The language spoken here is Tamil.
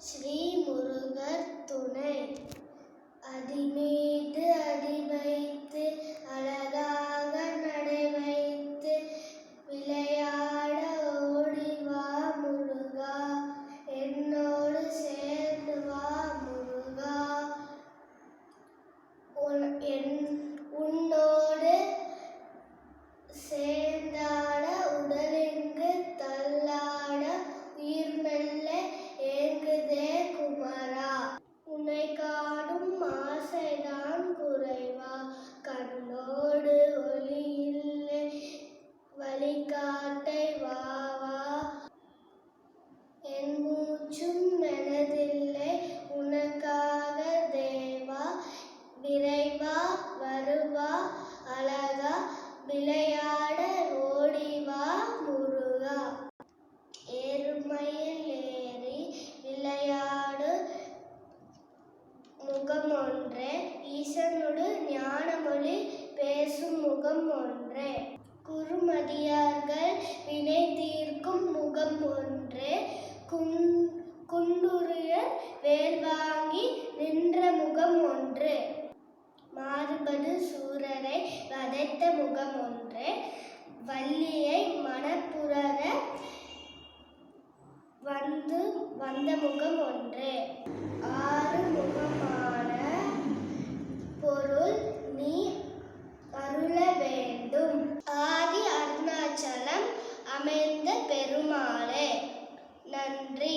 வணக்கம் ஸ்ரீ முருகர் துணை. அதிமீது அடி வைத்து அழகாக நடை வைத்து விளையாட ஓடி வா முருகா. என்னோடு சேர்ந்து வா முருகா. என்- காட்டை வாவா என் மூச்சும் எனதில்லை உனக்காக தேவா. விரைவா வருவா அழகா. விளையாட ஓடிவா முருகா. ஏறுமையில் ஏறி விளையாடு. முகம் ஒன்றே. ஈசனோடு ஞானமொழி பேசும் முகம் ஒன்றே. குறுமதியார்கள் வினை தீர்க்கும் முகம் ஒன்று குன் குண்டுரிய வேல்வாங்கி நின்ற முகம் ஒன்று. மாறுபடு சூரரை வதைத்த முகம் ஒன்று. வள்ளியை மனப்புறர வந்து வந்த முகம் ஒன்று. நன்றி.